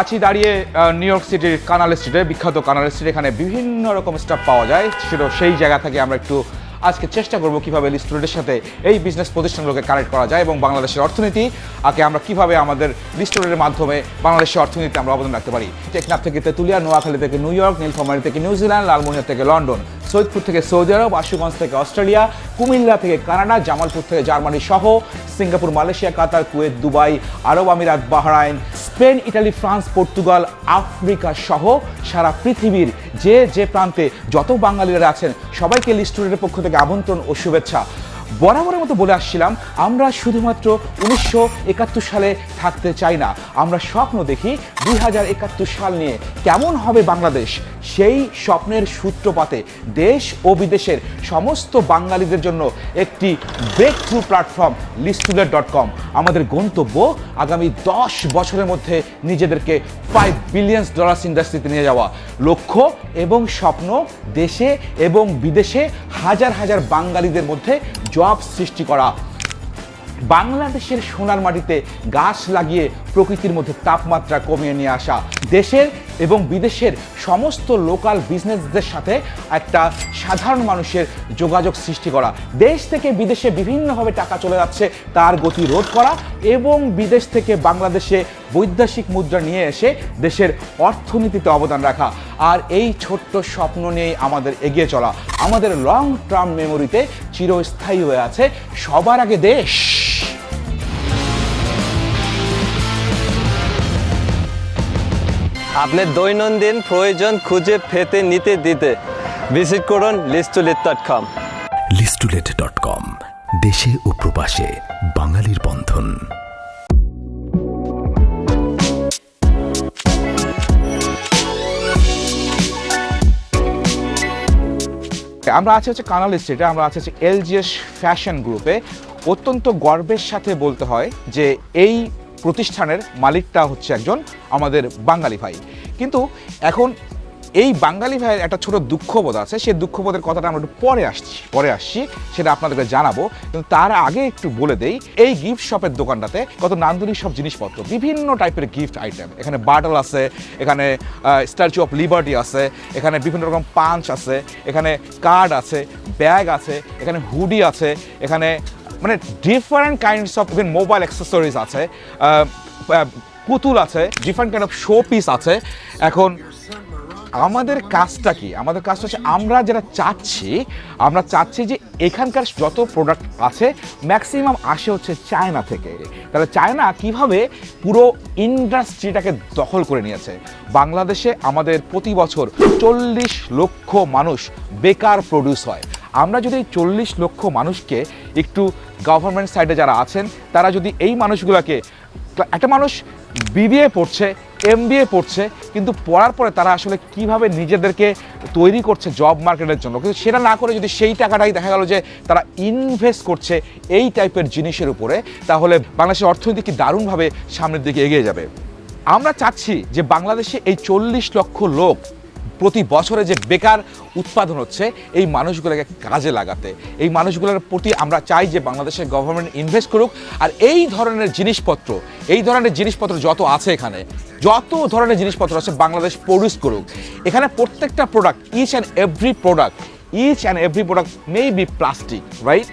আছি দাঁড়িয়ে new York সিটির কানাল স্ট্রিটে বিখ্যাত কানাল স্ট্রিট এখানে বিভিন্ন রকম স্টাফ পাওয়া যায়। সেটা সেই জায়গা থেকে আমরা একটু আজকে চেষ্টা করব কীভাবে লিস্টুডের সাথে এই বিজনেস প্রতিষ্ঠানগুলোকে কানেক্ট করা যায় এবং বাংলাদেশের অর্থনীতি আগে আমরা কীভাবে আমাদের লিস্টুডের মাধ্যমে বাংলাদেশের অর্থনীতিতে আমরা অবদান রাখতে পারি। টেকনাফ থেকে তেতুলিয়া, নোয়াখালী থেকে নিউ ইয়র্ক নীলফামারী থেকে নিউজিল্যান্ড লালমনিয়া থেকে লন্ডন সৈয়দপুর থেকে সৌদি আরব, আশুগঞ্জ থেকে অস্ট্রেলিয়া, কুমিল্লা থেকে কানাডা, জামালপুর থেকে জার্মানি সহ Singapore, Malaysia, Qatar, Kuwait, Dubai, আরব আমিরাত, Bahrain, Spain, Italy, France, Portugal, Africa সহ সারা পৃথিবীর যে যে প্রান্তে যত বাঙালিরা আছেন, সবাইকে লিস্টুডের পক্ষ থেকে আমন্ত্রণ ও শুভেচ্ছা। বরাবরের মতো বলে আসছিলাম, আমরা শুধুমাত্র উনিশশো একাত্তর সালে থাকতে চাই না। আমরা স্বপ্ন দেখি দুই হাজার একাত্তর সাল নিয়ে কেমন হবে বাংলাদেশ? সেই স্বপ্নের সূত্রপাতে দেশ ও বিদেশের সমস্ত বাঙালিদের জন্য একটি ব্রেক থ্রু প্ল্যাটফর্ম লিস্টুডেট ডট কম আমাদের গন্তব্য আগামী দশ বছরের মধ্যে নিজেদেরকে ফাইভ বিলিয়ন ডলার্স ইন্ডাস্ট্রিতে নিয়ে যাওয়া। লক্ষ্য এবং স্বপ্ন দেশে এবং বিদেশে হাজার হাজার বাঙালিদের মধ্যে জব সৃষ্টি করা। বাংলাদেশের সোনার মাটিতে গাছ লাগিয়ে প্রকৃতির মধ্যে তাপমাত্রা কমিয়ে নিয়ে আসা। দেশের এবং বিদেশের সমস্ত লোকাল বিজনেসদের সাথে একটা সাধারণ মানুষের যোগাযোগ সৃষ্টি করা। দেশ থেকে বিদেশে বিভিন্নভাবে টাকা চলে যাচ্ছে, তার গতি রোধ করা এবং বিদেশ থেকে বাংলাদেশে বৈদেশিক মুদ্রা নিয়ে এসে দেশের অর্থনীতিতে অবদান রাখা। আর এই ছোট্ট স্বপ্ন নিয়েই আমাদের এগিয়ে চলা। আমাদের লং টার্ম মেমোরিতে চিরস্থায়ী হয়ে আছে সবার আগে দেশ। আপনার দৈনন্দিন প্রয়োজন খুঁজে পেতে নিতে দিতে ভিজিট করুন লিস্টুলিট ডট কম লিস্টুলেট ডট কম দেশে ও প্রবাসে বাঙালির বন্ধন। আমরা আছি হচ্ছে কানাল স্ট্রিটে আমরা আছি হচ্ছে এলজিএস ফ্যাশন গ্রুপে। অত্যন্ত গর্বের সাথে বলতে হয় যে এই প্রতিষ্ঠানের মালিকটা হচ্ছে একজন আমাদের বাঙালি ভাই। কিন্তু এখন এই বাঙালি ভাইয়ের একটা ছোট দুঃখবোধ আছে, সেই দুঃখবোধের কথাটা আমরা একটু পরে আসছি পরে আসছি, সেটা আপনাদেরকে জানাব। কিন্তু তার আগে একটু বলে দেই, এই গিফট শপের দোকানটাতে কত নান্দনিক সব জিনিসপত্র, বিভিন্ন টাইপের গিফট আইটেম এখানে বাটল আছে, এখানে স্ট্যাচু অফ লিবার্টি আছে, এখানে বিভিন্ন রকম পাঞ্চ আছে, এখানে কার্ড আছে ব্যাগ আছে, এখানে হুডি আছে, এখানে মানে different kinds of even mobile accessories আছে পুতুল আছে different kind of show piece আছে। এখন আমাদের কাজটা কি? আমাদের কাজটা হচ্ছে আমরা যেটা চাচ্ছি, আমরা চাচ্ছি যে এখানকার যত প্রোডাক্ট আছে ম্যাক্সিমাম আসে হচ্ছে চায়না থেকে। তাহলে চায়না কীভাবে পুরো ইন্ডাস্ট্রিটাকে দখল করে নিয়েছে? বাংলাদেশে আমাদের প্রতি বছর চল্লিশ লক্ষ মানুষ বেকার প্রডিউস হয়। আমরা যদি এই চল্লিশ লক্ষ মানুষকে একটু গভর্নমেন্ট সাইডে যারা আছেন, তারা যদি এই মানুষগুলোকে একটা মানুষ বিবিএ পড়ছে এমবিএ পড়ছে, কিন্তু পড়ার পরে তারা আসলে কীভাবে নিজেদেরকে তৈরি করছে জব মার্কেটের জন্য? কিন্তু সেটা না করে যদি সেই টাকাটাই দেখা গেল যে তারা ইনভেস্ট করছে এই টাইপের জিনিসের উপরে, তাহলে বাংলাদেশের অর্থনীতি কি দারুণভাবে সামনের দিকে এগিয়ে যাবে? আমরা চাচ্ছি যে বাংলাদেশে এই চল্লিশ লক্ষ লোক প্রতি বছরে যে বেকার উৎপাদন হচ্ছে, এই মানুষগুলোকে কাজে লাগাতে। এই মানুষগুলোর প্রতি আমরা চাই যে বাংলাদেশের গভর্নমেন্ট ইনভেস্ট করুক। আর এই ধরনের জিনিসপত্র, এই ধরনের জিনিসপত্র যত আছে এখানে, যত ধরনের জিনিসপত্র আছে বাংলাদেশ প্রডিউস করুক। এখানে প্রত্যেকটা product each and every product each and every product maybe plastic right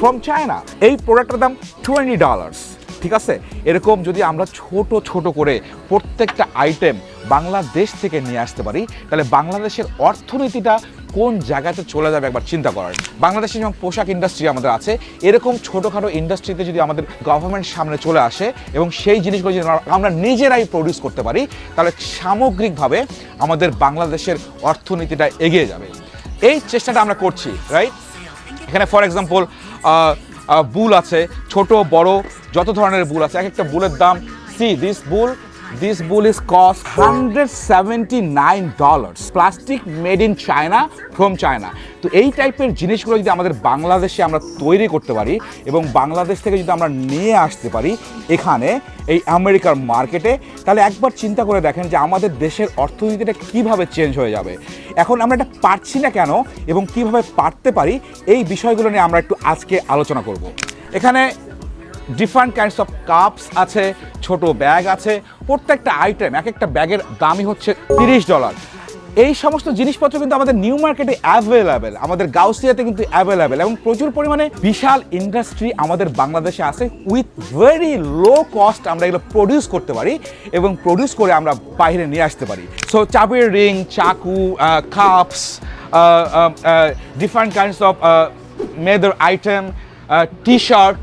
from China এই প্রোডাক্টের দাম টোয়েন্টি ডলার্স ঠিক আছে? এরকম যদি আমরা ছোট ছোট করে প্রত্যেকটা আইটেম বাংলাদেশ থেকে নিয়ে আসতে পারি, তাহলে বাংলাদেশের অর্থনীতিটা কোন জায়গাতে চলে যাবে একবার চিন্তা করার বাংলাদেশে যেমন পোশাক ইন্ডাস্ট্রি আমাদের আছে, এরকম ছোটোখাটো ইন্ডাস্ট্রিতে যদি আমাদের গভর্নমেন্ট সামনে চলে আসে এবং সেই জিনিসগুলো যদি আমরা- আমরা নিজেরাই প্রডিউস করতে পারি, তাহলে সামগ্রিকভাবে আমাদের বাংলাদেশের অর্থনীতিটা এগিয়ে যাবে। এই চেষ্টাটা আমরা করছি রাইট এখানে ফর এক্সাম্পল বুল আছে, ছোট, বড়, যত ধরনের বুল আছে, এক একটা বুলের দাম see this bull cost hundred seventy nine dollars plastic made in China from China তো এই টাইপের জিনিসগুলো যদি আমাদের বাংলাদেশে আমরা তৈরি করতে পারি এবং বাংলাদেশ থেকে যদি আমরা নিয়ে আসতে পারি এখানে, এই আমেরিকার মার্কেটে তাহলে একবার চিন্তা করে দেখেন যে আমাদের দেশের অর্থনীতিটা কীভাবে চেঞ্জ হয়ে যাবে। এখন আমরা এটা পারছি না কেন এবং কীভাবে পারতে পারি, এই বিষয়গুলো নিয়ে আমরা একটু আজকে আলোচনা করব। এখানে ডিফারেন্ট কাইন্ডস অফ কাপস আছে, ছোট ব্যাগ আছে, প্রত্যেকটা আইটেম এক একটা ব্যাগের দামই হচ্ছে তিরিশ ডলার এই সমস্ত জিনিসপত্র কিন্তু আমাদের নিউ মার্কেটে অ্যাভেলেবেল আমাদের গাউসিয়াতে কিন্তু অ্যাভেলেবেল এবং প্রচুর পরিমাণে বিশাল ইন্ডাস্ট্রি আমাদের বাংলাদেশে আছে উইথ ভেরি লো কস্ট আমরা এগুলো প্রডিউস করতে পারি এবং প্রডিউস করে আমরা বাইরে নিয়ে আসতে পারি। সো চাবির রিং চাকু কাপস ডিফারেন্ট কাইন্ডস অফ মেদার আইটেম টি শার্ট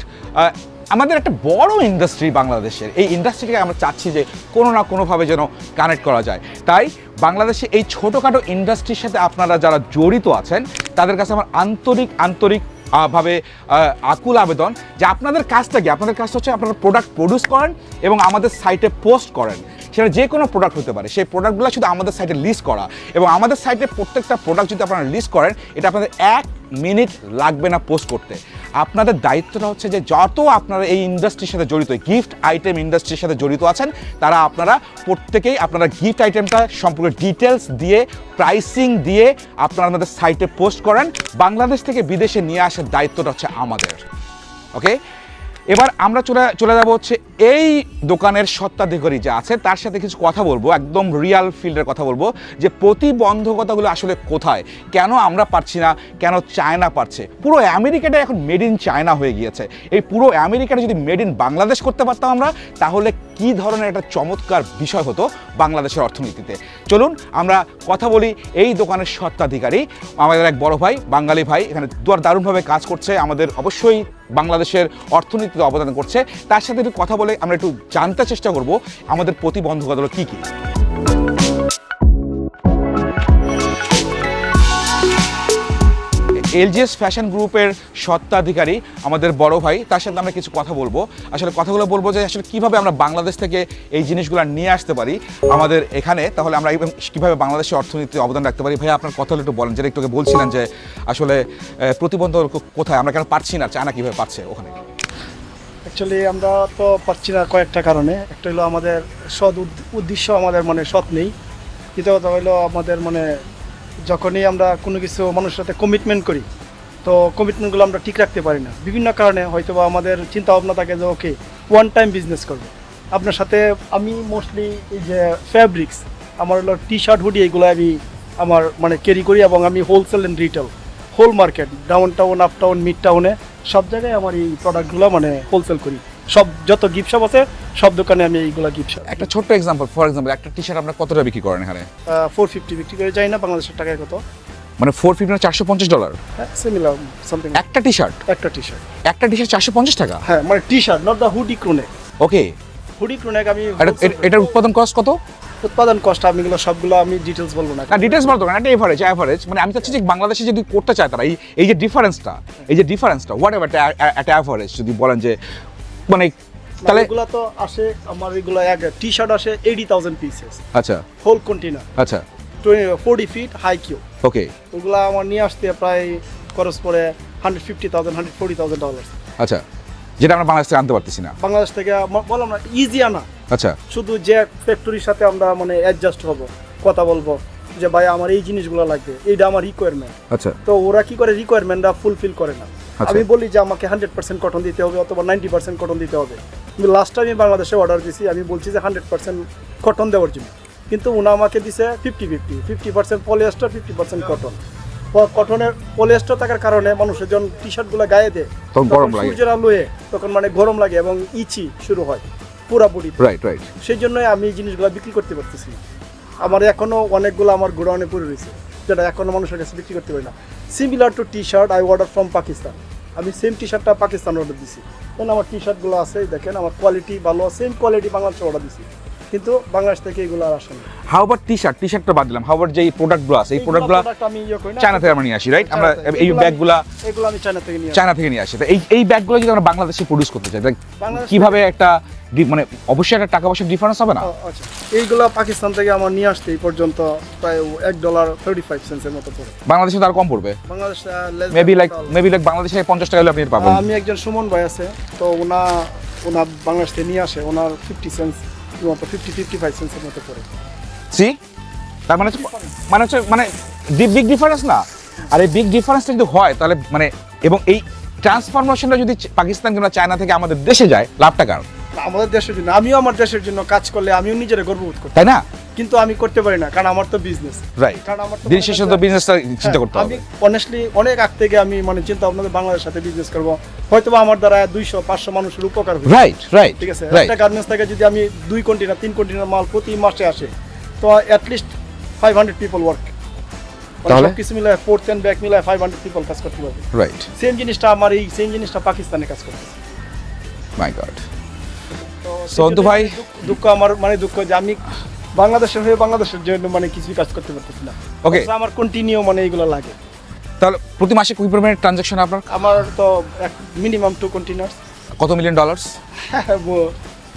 আমাদের একটা বড় ইন্ডাস্ট্রি বাংলাদেশের। এই ইন্ডাস্ট্রিকে আমরা চাচ্ছি যে কোনো না কোনোভাবে যেন কানেক্ট করা যায়। তাই বাংলাদেশে এই ছোটোখাটো ইন্ডাস্ট্রির সাথে আপনারা যারা জড়িত আছেন, তাদের কাছে আমার আন্তরিক আন্তরিক ভাবে আকুল আবেদন যে আপনাদের কাজটা কি? আপনাদের কাজটা হচ্ছে আপনারা প্রোডাক্ট প্রডিউস করেন এবং আমাদের সাইটে পোস্ট করেন। সেটা যে কোনো প্রোডাক্ট হতে পারে। সেই প্রোডাক্টগুলো শুধু আমাদের সাইটে লিস্ট করা। এবং আমাদের সাইটে প্রত্যেকটা প্রোডাক্ট যদি আপনারা লিস্ট করেন, এটা আপনাদের এক মিনিট লাগবে না পোস্ট করতে। আপনাদের দায়িত্বটা হচ্ছে যে যত আপনারা এই ইন্ডাস্ট্রির সাথে জড়িত গিফট আইটেম ইন্ডাস্ট্রির সাথে জড়িত আছেন, তারা আপনারা প্রত্যেকেই আপনারা গিফট আইটেমটা সম্পূর্ণ ডিটেলস দিয়ে প্রাইসিং দিয়ে আপনারা আমাদের সাইটে পোস্ট করেন। বাংলাদেশ থেকে বিদেশে নিয়ে আসার দায়িত্বটা হচ্ছে আমাদের। ওকে এবার আমরা চলে চলে যাব হচ্ছে এই দোকানের সত্ত্বাধিকারী যা আছে, তার সাথে কিছু কথা বলব, একদম রিয়াল ফিল্ডের কথা বলব, যে প্রতিবন্ধকতাগুলো আসলে কোথায়? কেন আমরা পারছি না? কেন চায়না পারছে? পুরো আমেরিকাটা এখন মেড ইন চায়না হয়ে গিয়েছে। এই পুরো আমেরিকাটা যদি মেড ইন বাংলাদেশ করতে পারতাম আমরা, তাহলে কি ধরনের একটা চমৎকার বিষয় হতো বাংলাদেশের অর্থনীতিতে? চলুন, আমরা কথা বলি এই দোকানের সত্ত্বাধিকারী, আমাদের এক বড় ভাই, বাঙালি ভাই, এখানে দারুণভাবে কাজ করছে, আমাদের অবশ্যই বাংলাদেশের অর্থনীতিতে অবদান করছে। তার সাথে একটু কথা বলে আমরা একটু জানতে চেষ্টা করব, আমাদের প্রতিবন্ধকতাগুলো কী কী? এলজিএস ফ্যাশন গ্রুপের সত্ত্বাধিকারী আমাদের বড় ভাই, তার সাথে আমরা কিছু কথা বলব। আসলে কথাগুলো বলব যে আসলে কীভাবে আমরা বাংলাদেশ থেকে এই জিনিসগুলো নিয়ে আসতে পারি আমাদের এখানে। তাহলে আমরা কীভাবে বাংলাদেশের অর্থনীতিতে অবদান রাখতে পারি? ভাই আপনার কথা একটু বলেন, যেটা একটু বলছিলেন যে আসলে প্রতিবন্ধক কোথায়? আমরা কেন পারছি না? চায়না কীভাবে পারছে ওখানে? অ্যাকচুয়ালি আমরা তো পারছি না কয়েকটা কারণে। একটা হলো আমাদের সৎ উদ- উদ্দেশ্য আমাদের মানে সৎ নেই। দ্বিতীয় কথা হলো আমাদের মানে যখনই আমরা কোনো কিছু মানুষের সাথে কমিটমেন্ট করি, তো কমিটমেন্টগুলো আমরা ঠিক রাখতে পারি না। বিভিন্ন কারণে হয়তো বা আমাদের চিন্তা ভাবনা থাকে যে ওকে ওয়ান টাইম বিজনেস করব। আপনার সাথে আমি মোস্টলি এই যে ফ্যাব্রিক্স আমার হলো টি শার্ট হুডি এগুলো আমি আমার মানে ক্যারি করি এবং আমি wholesale and retail whole market downtown uptown mid টাউনে সব জায়গায় আমার এই প্রোডাক্টগুলো মানে হোলসেল করি। সব যত গিফট শপ আছে সব দোকানে আমি এইগুলো গিফট শপ একটা ছোট্ট এক্সাম্পল ফর এক্সাম্পল একটা টি শার্ট আপনার কতটা বিক্রি করেন এখানে? ফোর ফিফটি বিক্রি করে যাই না বাংলাদেশের টাকায় কত। মানে ফোর ফিফটি চারশো পঞ্চাশ ডলার সিমিলার সামথিং একটা টি শার্ট একটা টি শার্ট একটা টি শার্ট চারশো পঞ্চাশ টাকা? হ্যাঁ মানে T shirt not the hoodie crewneck okay hoodie crewneck আমি এটার উৎপাদন কস্ট কত? উৎপাদন কষ্ট আমি এগুলো সবগুলো আমি ডিটেলস বলব না। না ডিটেলস বলতো না একটা এভারেজ এভারেজ মানে আমি চাচ্ছি যে বাংলাদেশে যদি করতে চায় তারা এই এই যে ডিফারেন্সটা এই যে ডিফারেন্সটা হোয়াট এভার একটা অ্যাভারেজ যদি বলেন যে মানে তাহলে এগুলো তো আসে আমার এগুলো এক টি শার্ট আসে এইটি থাউজেন্ড পিসেস আচ্ছা। হোল কন্টেনার আচ্ছা। Forty feet high cube okay ওগুলো আমার নিয়ে আসতে প্রায় খরচ পড়ে hundred fifty thousand hundred forty thousand dollar আচ্ছা। যেটা আমরা বাংলাদেশ থেকে আনতে পারতেছি না। বাংলাদেশ থেকে বললাম না ইজি আনা। আচ্ছা। শুধু যে ফ্যাক্টরির সাথে আমরা মানে অ্যাডজাস্ট হব কথা বলব। যে ভাই আমার এই জিনিসগুলো লাগবে এইটা আমার রিকোয়ারমেন্ট আচ্ছা। তো ওরা কি করে রিকোয়ারমেন্টটা ফুলফিল করে না? আচ্ছা। আমি বলি যে আমাকে হান্ড্রেড পার্সেন্ট কটন দিতে হবে অথবা নাইনটি পার্সেন্ট কটন দিতে হবে। কিন্তু লাস্ট টাইম আমি বাংলাদেশে অর্ডার দিছি আমি বলছি যে হান্ড্রেড পার্সেন্ট কটন দেওয়ার জন্য। কিন্তু ওনা আমাকে দিছে fifty fifty fifty percent polyester fifty percent cotton কটনের পলিয়েস্টার থাকার কারণে মানুষের যখন টি শার্টগুলো গায়ে দেয় তখন সূর্যের আলোয়ে তখন মানে গরম লাগে এবং ইচি শুরু হয় পুরাপুরি। রাইট রাইট সেই জন্যই আমি এই জিনিসগুলো বিক্রি করতে পারতেছি। আমার এখনও অনেকগুলো আমার গোডাউনে পড়ে রয়েছে, যেটা এখনও মানুষের কাছে বিক্রি করতে পারি না। Similar to T shirt I order from Pakistan আমি সেম টি শার্টটা পাকিস্তান অর্ডার দিছি। কারণ আমার টি শার্টগুলো আছে, দেখেন, আমার কোয়ালিটি ভালো সেম কোয়ালিটি বাংলাদেশে অর্ডার দিছি। কিন্তু বাংলাদেশ থেকে এগুলো আর আসে না। হাউ আবার টি শার্ট টি শার্টটা বাদ দিলাম। হাউ আবার যে প্রোডাক্টগুলো আছে এই প্রোডাক্টগুলো আমি ইয়ে। চায়না থেকে আমরা নিয়ে আসি রাইট আমরা এই ব্যাগগুলা এগুলো আমি চায়না থেকে নিয়ে চায়না থেকে নিয়ে আসি। এই এই ব্যাগগুলো যদি আমরা বাংলাদেশে প্রডিউস করতে চাই কীভাবে একটা মানে অবশ্যই একটা টাকা পয়সার ডিফারেন্স হবে না? আচ্ছা। এইগুলো পাকিস্তান থেকে আমার নিয়ে আসতে এই পর্যন্ত প্রায় এক ডলার থার্টি ফাইভ সেন্সের মতো পড়ে। বাংলাদেশে তো আর কম পড়বে? Bangladesh maybe like maybe like বাংলাদেশে পঞ্চাশ টাকা হলে আপনি পাবেন। আমি একজন সুমন ভাই আছে তো ওনা ওনার বাংলাদেশ থেকে নিয়ে আসে ওনার ফিফটি সেন্স মতো ফিফটি ফিফটি ফাইভ মতো পড়ে সি? তার মানে হচ্ছে মানে হচ্ছে মানে বিগ ডিফারেন্স না? আর এই বিগ ডিফারেন্সটা যদি হয় তাহলে মানে এবং এই ট্রান্সফরমেশনটা যদি পাকিস্তান কিংবা চায়না থেকে আমাদের দেশে যায় লাভটা কারণ আমাদের দেশের জন্য আমিও আমার দেশের জন্য কাজ করলে আমিও নিজের গর্ববোধ করি তাই না? কিন্তু আমি করতে পারি না কারণ আমার তো বিজনেস রাইট কারণ আমার তো দিন শেষে তো বিজনেসটা চিন্তা করতে হ্যাঁ, আমি অনেস্টলি অনেক আগ থেকে আমি মানে চিন্তা আপনাদের বাংলাদেশের সাথে বিজনেস করব। হয়তো আমার দ্বারা দুইশো পাঁচশো মানুষের উপকার হবে রাইট রাইট ঠিক আছে? একটা গার্মেন্টস থেকে যদি আমি দুই কন্টেনার তিন কন্টেনার মাল প্রতি মাসে আসে তো at least five hundred people work তাহলে? কিছু মিলায় forth and back five hundred people কাজ করতে পারবে। রাইট সেম জিনিসটা আমার এই সেম জিনিসটা পাকিস্তানে কাজ করতে মাই গড তো So, অন্তু ভাই? দুঃখ আমার মানে দুঃখ যে আমি বাংলাদেশের হয়ে বাংলাদেশের জন্য মানে কিছু কাজ করতে পারতেছি না। ওকে আমার কন্টিনিউ মানে এগুলো লাগে। তাহলে প্রতি মাসে কি পরিমাণে ট্রানজাকশন আপনার? আমার তো মিনিমাম টু কন্টিনিউস কত মিলিয়ন ডলার্স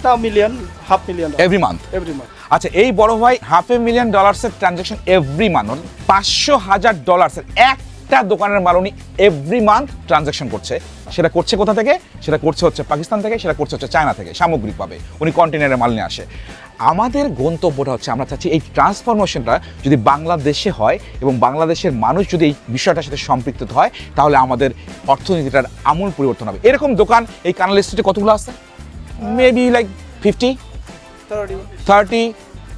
তা million half million every month every month আচ্ছা এই বড় ভাই হাফ এ মিলিয়ন ডলার্সের ট্রানজাকশন এভরি মান্থ পাঁচশো হাজার ডলার্সের একটা দোকানের মাল উনি এভরি মান্থ ট্রানজাকশন করছে। সেটা করছে কোথা থেকে? সেটা করছে হচ্ছে পাকিস্তান থেকে সেটা করছে হচ্ছে চায়না থেকে সামগ্রিকভাবে উনি কন্টেনারের মাল নিয়ে আসে। আমাদের গন্তব্যটা হচ্ছে আমরা চাচ্ছি এই ট্রান্সফরমেশনটা যদি বাংলাদেশে হয় এবং বাংলাদেশের মানুষ যদি এই বিষয়টার সাথে সম্পৃক্ত হয় তাহলে আমাদের অর্থনীতিটার আমূল পরিবর্তন হবে। এরকম দোকান এই কানাল স্ট্রিটে কতগুলো আছে? Maybe like fifty thirty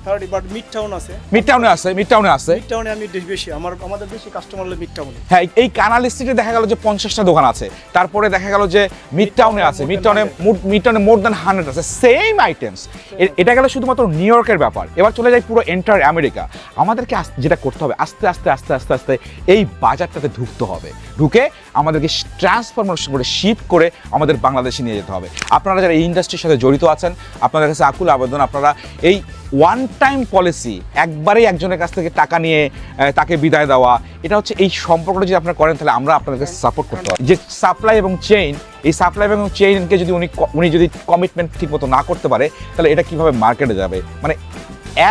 thirty but mid town আছে। মিড টাউনে আছে মিড টাউনে আছে। মিড টাউনে আমি বেশি- বেশি আমার আমাদের বেশি কাস্টমার হলো মিড টাউনে হ্যাঁ এই কানাল স্ট্রিটে দেখা গেল যে পঞ্চাশটা দোকান আছে। তারপরে দেখা গেল যে মিড টাউনে আছে। মিড টাউনে মিড টাউনে মোর দ্যান হান্ড্রেড আছে। সেম আইটেমস এটা গেল শুধুমাত্র নিউ ইয়র্কের ব্যাপার। এবার চলে যাই পুরো এন্টার আমেরিকা আমাদেরকে যেটা করতে হবে আস্তে আস্তে আস্তে আস্তে আস্তে এই বাজারটাতে ঢুকতে হবে। ঢুকে আমাদেরকে ট্রান্সফরমেশন করে শিফট করে আমাদের বাংলাদেশে নিয়ে যেতে হবে। আপনারা যারা এই ইন্ডাস্ট্রির সাথে জড়িত আছেন আপনাদের কাছে আকুল আবেদন। আপনারা এই ওয়ান টাইম পলিসি একবারেই একজনের কাছ থেকে টাকা নিয়ে তাকে বিদায় দেওয়া, এটা হচ্ছে এই সম্পর্কটা যদি আপনারা করেন, তাহলে আমরা আপনাদেরকে সাপোর্ট করতে পারি যে সাপ্লাই এবং চেইন এই সাপ্লাই এবং চেইনকে যদি উনি উনি যদি কমিটমেন্ট ঠিকমতো না করতে পারে, তাহলে এটা কীভাবে মার্কেটে যাবে? মানে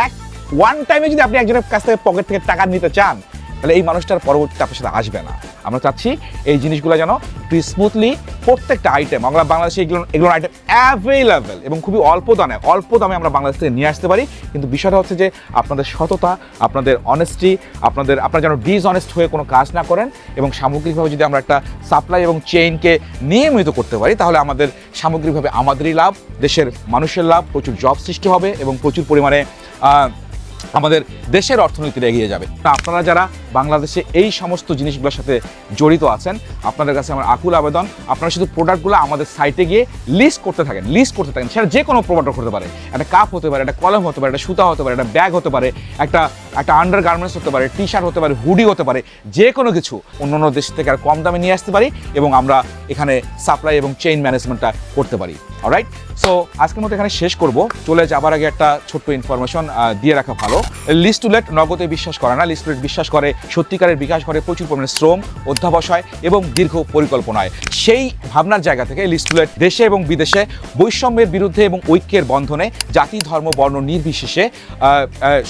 এক ওয়ান টাইমে যদি আপনি একজনের কাছ থেকে পকেট থেকে টাকা নিতে চান, তাহলে এই মানুষটার পরবর্তীতে আপনার সাথে আসবে না। আমরা চাচ্ছি এই জিনিসগুলো যেন একটু স্মুথলি প্রত্যেকটা আইটেম আমরা বাংলাদেশে এগুলো এগুলোর আইটেম অ্যাভেলেবেল এবং খুবই অল্প দামে অল্প দামে আমরা বাংলাদেশ থেকে নিয়ে আসতে পারি। কিন্তু বিষয়টা হচ্ছে যে আপনাদের সততা, আপনাদের অনেস্টি আপনাদের, আপনারা যেন ডিসঅনেস্ট হয়ে কোনো কাজ না করেন এবং সামগ্রিকভাবে যদি আমরা একটা সাপ্লাই এবং চেইনকে নিয়মিত করতে পারি, তাহলে আমাদের সামগ্রিকভাবে আমাদেরই লাভ, দেশের মানুষের লাভ, প্রচুর জব সৃষ্টি হবে এবং প্রচুর পরিমাণে আমাদের দেশের অর্থনীতিটা এগিয়ে যাবে। আপনারা যারা বাংলাদেশে এই সমস্ত জিনিসগুলোর সাথে জড়িত আছেন, আপনাদের কাছে আমার আকুল আবেদন, আপনারা শুধু প্রোডাক্টগুলো আমাদের সাইটে গিয়ে লিস্ট করতে থাকেন লিস্ট করতে থাকেন। সেটা যে কোনো প্রোডাক্ট হতে পারে। একটা কাপ হতে পারে, একটা কলম হতে পারে, একটা সুতা হতে পারে, একটা ব্যাগ হতে পারে, একটা একটা আন্ডার গার্মেন্টস হতে পারে টি শার্ট হতে পারে হুডি হতে পারে যে কোনো কিছু অন্য অন্য দেশ থেকে আর কম দামে নিয়ে আসতে পারি এবং আমরা এখানে সাপ্লাই এবং চেইন ম্যানেজমেন্টটা করতে পারি। রাইট সো আজকের মতো এখানে শেষ করব। চলে যাবার আগে একটা ছোট্ট ইনফরমেশন দিয়ে রাখা ভালো। লিস্ট টুলেট নগদে বিশ্বাস করে না। লিস্ট টুলেট বিশ্বাস করে, সত্যিকারের বিকাশ করে প্রচুর পরিমাণে শ্রম, অধ্যাবসায় এবং দীর্ঘ পরিকল্পনায়। সেই ভাবনার জায়গা থেকে লিস্ট টুলেট দেশে এবং বিদেশে বৈষম্যের বিরুদ্ধে এবং ঐক্যের বন্ধনে জাতি, ধর্ম, বর্ণ নির্বিশেষে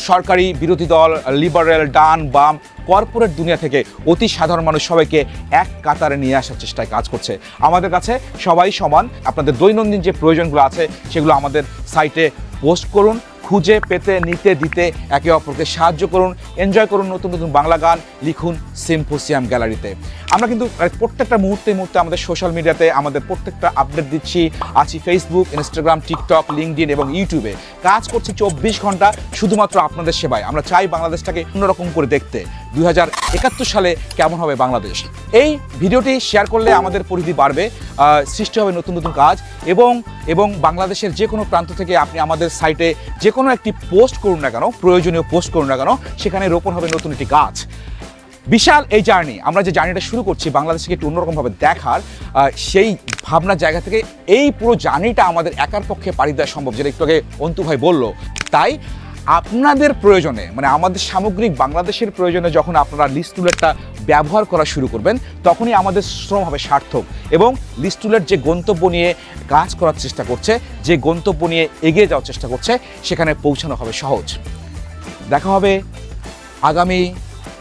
সরকারি বিরোধী দল লিবারেল ডান, বাম কর্পোরেট দুনিয়া থেকে অতি সাধারণ মানুষ সবাইকে এক কাতারে নিয়ে আসার চেষ্টায় কাজ করছে। আমাদের কাছে সবাই সমান। আপনাদের দৈনন্দিন যে প্রয়োজনগুলো আছে, সেগুলো আমাদের সাইটে পোস্ট করুন। খুঁজে পেতে, নিতে, দিতে একে অপরকে সাহায্য করুন এনজয় করুন নতুন নতুন বাংলা গান লিখুন সিম্পোসিয়াম গ্যালারিতে আমরা কিন্তু প্রত্যেকটা মুহূর্তে মুহূর্তে আমাদের সোশ্যাল মিডিয়াতে আমাদের প্রত্যেকটা আপডেট দিচ্ছি। আছি ফেসবুক ইনস্টাগ্রাম টিকটক লিঙ্কডিন এবং ইউটিউবে কাজ করছি চব্বিশ ঘণ্টা শুধুমাত্র আপনাদের সেবায়। আমরা চাই বাংলাদেশটাকে অন্যরকম করে দেখতে। দু হাজার একাত্তর সালে কেমন হবে বাংলাদেশ? এই ভিডিওটি শেয়ার করলে আমাদের পরিধি বাড়বে সৃষ্টি হবে নতুন নতুন কাজ এবং এবং বাংলাদেশের যে কোনো প্রান্ত থেকে আপনি আমাদের সাইটে যে কোনো একটি পোস্ট করুন না কেন, প্রয়োজনীয় পোস্ট করুন না কেন, সেখানে রোপণ হবে নতুন একটি গাছ। বিশাল এই জার্নি আমরা যে জার্নিটা শুরু করছি, বাংলাদেশকে একটু অন্যরকমভাবে দেখার সেই ভাবনার জায়গা থেকে এই পুরো জার্নিটা আমাদের একার পক্ষে পাড়ি দেওয়া সম্ভব, যেটা একটু আগে অন্তু ভাই বলল। তাই আপনাদের প্রয়োজনে মানে আমাদের সামগ্রিক বাংলাদেশের প্রয়োজনে যখন আপনারা লিস্ট টুলেটটা ব্যবহার করা শুরু করবেন, তখনই আমাদের শ্রম হবে সার্থক এবং লিস্ট টুলেট যে গন্তব্য নিয়ে কাজ করার চেষ্টা করছে, যে গন্তব্য নিয়ে এগিয়ে যাওয়ার চেষ্টা করছে, সেখানে পৌঁছানো হবে সহজ। দেখা হবে আগামী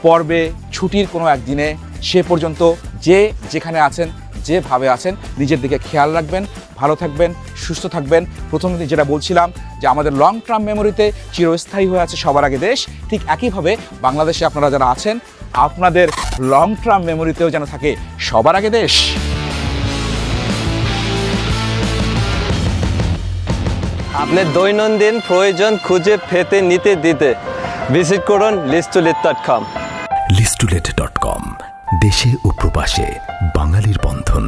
পর্বে, ছুটির কোনো একদিনে, সে পর্যন্ত যে যেখানে আছেন যেভাবে আছেন নিজের দিকে খেয়াল রাখবেন ভালো থাকবেন সুস্থ থাকবেন। প্রথমে যেটা বলছিলাম যে আমাদের লং টার্ম মেমোরিতে চিরস্থায়ী হয়ে আছে সবার আগে দেশ ঠিক একইভাবে বাংলাদেশে আপনারা যারা আছেন আপনাদের লং টার্ম মেমোরিতেও যেন থাকে সবার আগে দেশ। আপনার দৈনন্দিন প্রয়োজন খুঁজে ফেতে নিতে দিতে ভিজিট করুন লিস্টুলেট ডট কম লিস্টুলেট ডট কম দেশে ও প্রবাসে। বাঙালির বন্ধন।